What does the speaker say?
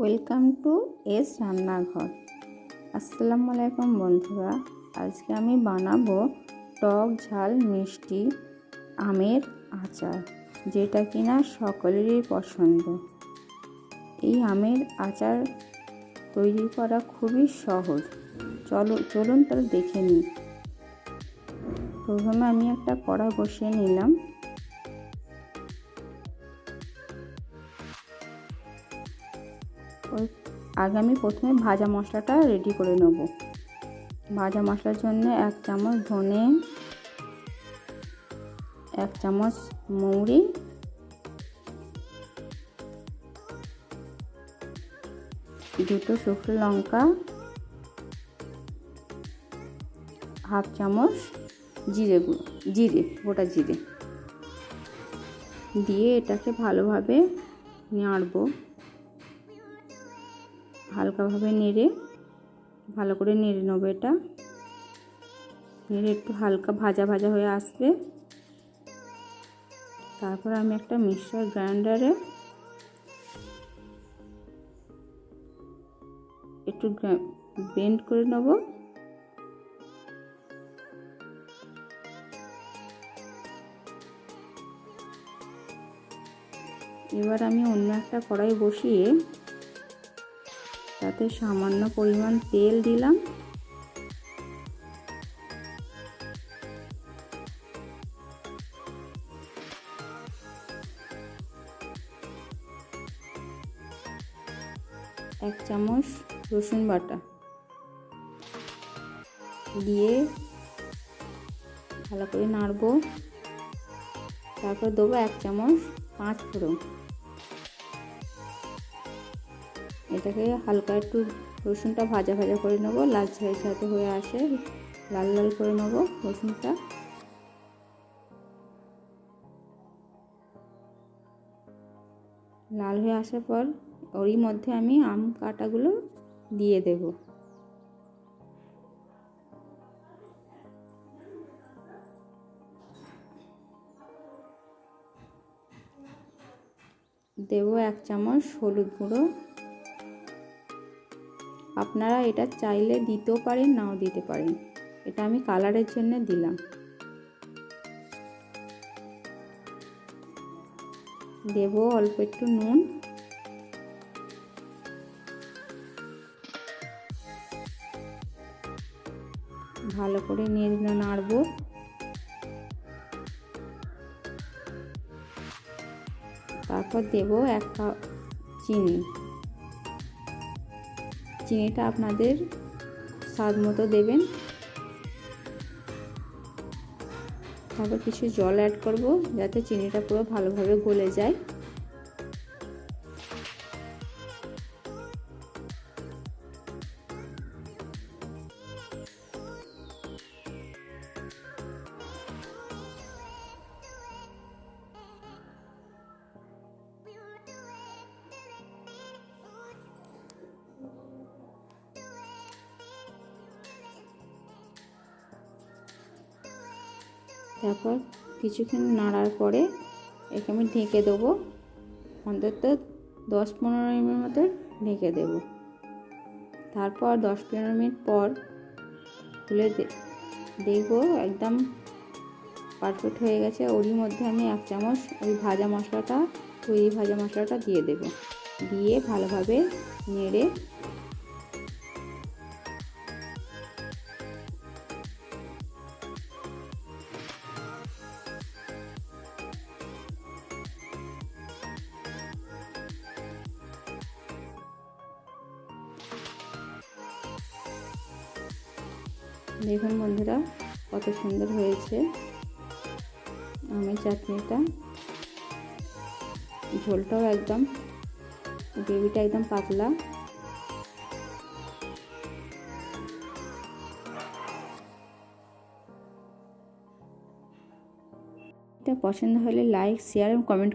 Welcome to S রান্নাঘর। আসসালামু আলাইকুম বন্ধুরা, আজকে আমি বানাবো টক ঝাল মিষ্টি আমের আচার, যেটা কিনা সকলেরই পছন্দ। এই আমের আচার তৈরি করা খুবই সহজ। চলো, চলুন তাহলে দেখে নিই। প্রথমে আমি একটা কড়া বসিয়ে নিলাম। ওই আগে আমি প্রথমে ভাজা মশলাটা রেডি করে নেব। ভাজা মশলার জন্য এক চামচ ধনে, এক চামচ মৌরি, দুটো শুকনো লঙ্কা, হাফ চামচ জিরে গুঁড়ো জিরে, গোটা জিরে। দিয়ে এটাকে ভালোভাবে নাড়বো। হালকাভাবে নেড়ে, ভালো করে নেড়ে নেব এটা। নেড়ে একটু হালকা ভাজা ভাজা হয়ে আসবে। তারপর আমি একটা মিক্সার গ্রাইন্ডারে একটু ব্লেন্ড করে নেব। এবার আমি অন্য একটা কড়াই বসিয়ে তাতে সামান্য পরিমাণ তেল দিলাম। এক চামচ রসুন বাটা দিয়ে ভালো করে নাড়বো। তারপর দেবো এক চামচ পাঁচ ফোড়ন এটাকে হালকা একটু রসুনটা ভাজা ভাজা করে নেব, লাল ছাই সাথে হয়ে আসে লাল লাল করে নেব রসুনটা। লাল হয়ে আসার পর ওরই মধ্যে আমি আম কাটাগুলো দিয়ে দেব। দেব এক চামচ হলুদ গুঁড়ো। আপনারা এটা চাইলে দিতেও পারেন, নাও দিতে পারেন। এটা আমি কালারের জন্য দিলাম। দেব অল্প একটু নুন। ভালো করে নেড়ে নাড়বো। তারপর দেব এক কাপ চিনি। চিনিটা আপনাদের স্বাদ মতো দেবেন। তারপর কিছু জল অ্যাড করব যাতে চিনিটা পুরো ভালোভাবে গলে যায়। তারপর কিছুক্ষণ নাড়ার পরে একে আমি ঢেকে দেবো। অন্তত দশ পনেরো মিনিট মতো ঢেকে দেবো। তারপর দশ পনেরো মিনিট পর খুলে দেখব একদম পারফেক্ট হয়ে গেছে। ওরই মধ্যে আমি এক চামচ ওই ভাজা মশলাটা তৈরি ভাজা মশলাটা দিয়ে দেবো। দিয়ে ভালোভাবে নেড়ে দেখুন বন্ধুরা, কত সুন্দর হয়েছে আমের চাটনিটা। ঝোলটাও একদম, গ্রেভিটা একদম পাতলা। পছন্দ হলে লাইক শেয়ার এবং কমেন্ট